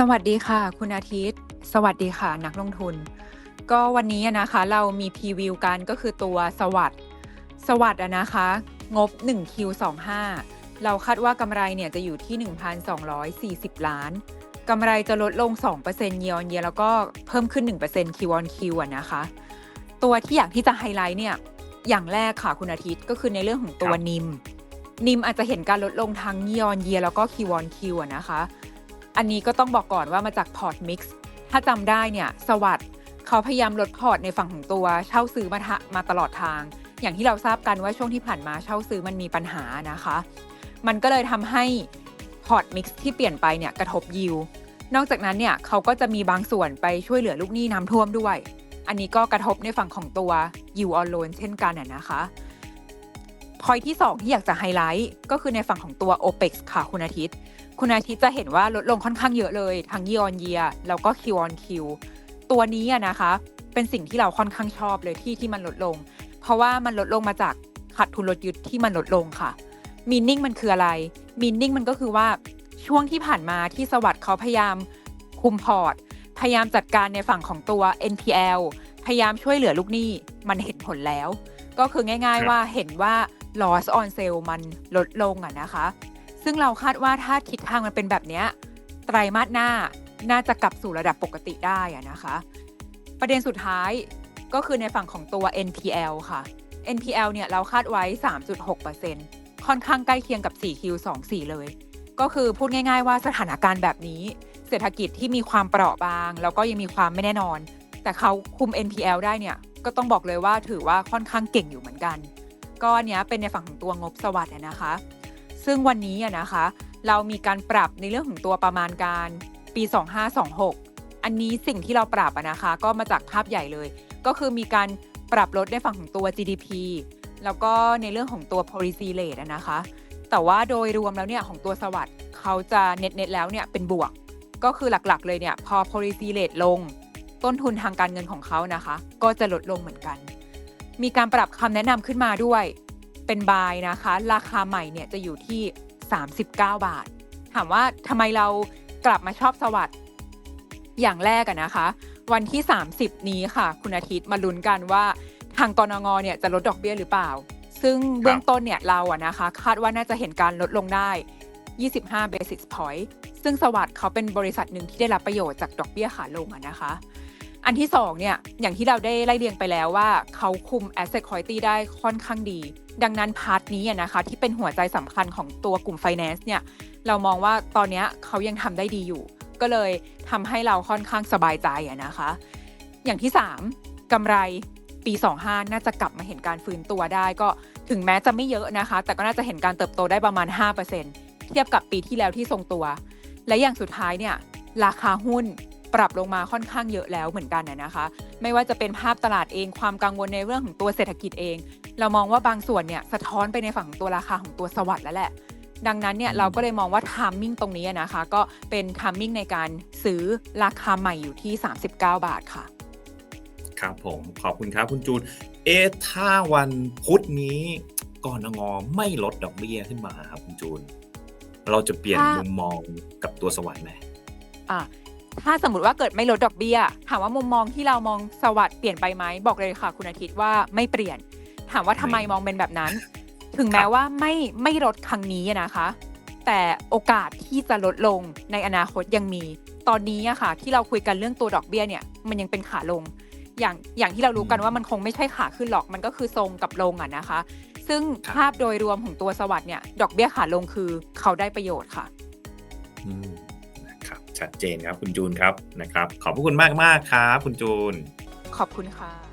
สวัสดีค่ะ คุณอาทิตย์ สวัสดีค่ะ นักลงทุน ก็วันนี้อะนะคะเรามีพรีวิวกันก็คือตัวสวัสด์สวัสด์อะนะคะ งบ 1Q25 เราคาดว่ากำไรเนี่ยจะอยู่ที่ 1,240 ล้านกำไรจะลดลง 2% year on year แล้วก็เพิ่มขึ้น 1% Q on Q อะนะคะ ตัวที่อยากที่จะไฮไลท์เนี่ยอย่างแรกค่ะคุณอาทิตย์ก็คือในเรื่องของตัวครับนิม นิมอาจจะเห็นการลดลงทั้ง year on year แล้วก็ Q on Q อะนะคะ อันนี้ก็ต้องบอกก่อนว่ามาจากพอร์ตมิกซ์ถ้าจำได้เนี่ยสวัสด์เขาพยายามลดพอร์ตในฝั่งของตัวเช่าซื้อมาทะมาตลอดทาง อย่างที่เราทราบกันว่าช่วงที่ผ่านมาเช่าซื้อมันมีปัญหานะคะ มันก็เลยทำให้พอร์ตมิกซ์ที่เปลี่ยนไปเนี่ยกระทบยิวนอกจากนั้นเนี่ยเขาก็จะมีบางส่วนไปช่วยเหลือลูกหนี้น้ำท่วมด้วย อันนี้ก็กระทบในฝั่งของตัวยิวออนโลนเช่นกันอะนะคะ พอยที่ 2 ที่อยากจะไฮไลท์ก็คือในฝั่งของตัว OPEX ค่ะคุณอาทิตย์ คุณอาทิตย์จะเห็นว่าลดลงค่อนข้างเยอะเลย ทั้ง year on year แล้วก็ Q on Q ตัวนี้นะคะเป็นสิ่งที่เราค่อนข้างชอบเลยที่ที่มันลดลง เพราะว่ามันลดลงมาจากขาดทุนลดยึดที่มันลดลงค่ะมีนิ่งมันคืออะไรมีนิ่งมันก็คือว่าช่วงที่ผ่านมาที่สวัสด์เขาพยายามคุมพอร์ต พยายามจัดการในฝั่งของตัว NPL พยายามช่วยเหลือลูกหนี้มันเห็นผลแล้ว ก็คือง่าย ๆ ว่าเห็นว่า loss on sale มันลดลงอะนะคะ ซึ่งเราคาดว่าถ้าทิศทางมันเป็นแบบเนี้ยไตรมาสหน้าน่าจะกลับสู่ระดับปกติได้อะนะคะ ประเด็นสุดท้ายก็คือในฝั่งของตัว NPL ค่ะ NPL เนี่ยเราคาดไว้ 3.6%ค่อนข้างใกล้เคียงกับ 4Q24 เลย ก็คือพูดง่าย ๆ ว่าสถานการณ์แบบนี้ เศรษฐกิจที่มีความเปราะบาง แล้วก็ยังมีความไม่แน่นอน แต่เขาคุม NPL ได้เนี่ยก็ต้องบอกเลยว่าถือว่าค่อนข้างเก่งอยู่เหมือนกัน ก็อันนี้เป็นในฝั่งของตัวงบสวัสด์นะคะ ซึ่งวันนี้นะคะ เรามีการปรับในเรื่องของตัวประมาณการปี 2526 อันนี้สิ่งที่เราปรับนะคะ ก็มาจากภาพใหญ่เลย ก็คือมีการปรับลดในฝั่งของตัว GDP แล้วก็ในเรื่องของตัว policy rate นะคะ แต่ว่าโดยรวมแล้วเนี่ยของตัวสวัสด์เขาจะเน็ตเน็ตแล้วเนี่ยเป็นบวก ก็คือหลักๆเลยเนี่ยพอ policy rate ลง ต้นทุนทางการเงินของเขานะคะ ก็จะลดลงเหมือนกัน มีการปรับคำแนะนำขึ้นมาด้วย เป็นบายนะคะ ราคาใหม่เนี่ยจะอยู่ที่ 39 บาท ถามว่าทำไมเรากลับมาชอบสวัสด์อย่างแรกอะนะคะ วันที่ 30 นี้ค่ะ คุณอาทิตย์มาลุ้นกันว่าทางกรงงเนี่ยจะลดดอกเบี้ยหรือเปล่า ซึ่งเบื้องต้นเนี่ยเราอะนะคะ คาดว่าน่าจะเห็นการลดลงได้ 25 basis point ซึ่งสวัสด์เขาเป็นบริษัทหนึ่งที่ได้รับประโยชน์จากดอกเบี้ยขาลงอะนะคะ อันที่สองเนี่ยอย่างที่เราได้ไล่เรียงไปแล้วว่าเขาคุม asset quality ได้ค่อนข้างดี ดังนั้นพาร์ทนี้นะคะที่เป็นหัวใจสำคัญของตัวกลุ่ม finance เนี่ยเรามองว่าตอนนี้เขายังทำได้ดีอยู่ ก็เลยทำให้เราค่อนข้างสบายใจนะคะ อย่างที่ 3กำไรปี 25 น่าจะกลับมาเห็นการฟื้นตัวได้ ก็ถึงแม้จะไม่เยอะนะคะ แต่ก็น่าจะเห็นการเติบโตได้ประมาณ 5%เทียบกับปีที่แล้วที่ทรงตัว และอย่างสุดท้ายเนี่ยราคาหุ้น ปรับลงมาค่อนข้างเยอะแล้วเหมือนกันนะนะคะ ไม่ว่าจะเป็นภาพตลาดเองความกังวลในเรื่องของตัวเศรษฐกิจเอง เรามองว่าบางส่วนเนี่ยสะท้อนไปในฝั่งของตัวราคาของตัวสวัสด์แล้วแหละดังนั้นเนี่ยเราก็เลยมองว่าทามมิ่งตรงนี้นะคะ ก็เป็นทามมิ่งในการซื้อราคาใหม่อยู่ที่ 39 บาทค่ะ ครับผมขอบคุณครับคุณจูน เอะถ้าวันพุธนี้กรงงไม่ลดดอกเบี้ยขึ้นมาครับคุณจูน เราจะเปลี่ยนถ้ามุมมองกับตัวสวรรค์ไหมอะ ถ้าสมมติว่าเกิดไม่ลดดอกเบี้ย ถามว่ามุมมองที่เรามองสวัสด์เปลี่ยนไปไหมบอกเลยค่ะ คุณอาทิตย์ว่าไม่เปลี่ยน ถามว่าทำไมไม่มองเป็นแบบนั้น ถึงครัแม้บว่าไม่ไม่ลดครั้งนี้นะคะ แต่โอกาสที่จะลดลงในอนาคตยังมี ตอนนี้อะค่ะ ที่เราคุยกันเรื่องตัวดอกเบี้ยเนี่ย มันยังเป็นขาลง อย่างอย่างที่เรารู้กันว่ามันคงไม่ใช่ขาขึ้นหรอกมันก็คือทรงกับลงอะนะคะ ซึ่งภาพโดยรวมของตัวสวัสด์เนี่ย ดอกเบี้ยขาลงคือเขาได้ประโยชน์ค่ะอืมนะครับ ชัดเจนครับคุณจูนครับนะครับ ขอบพระคุณมากมากครับคุณจูน ขอบคุณค่ะ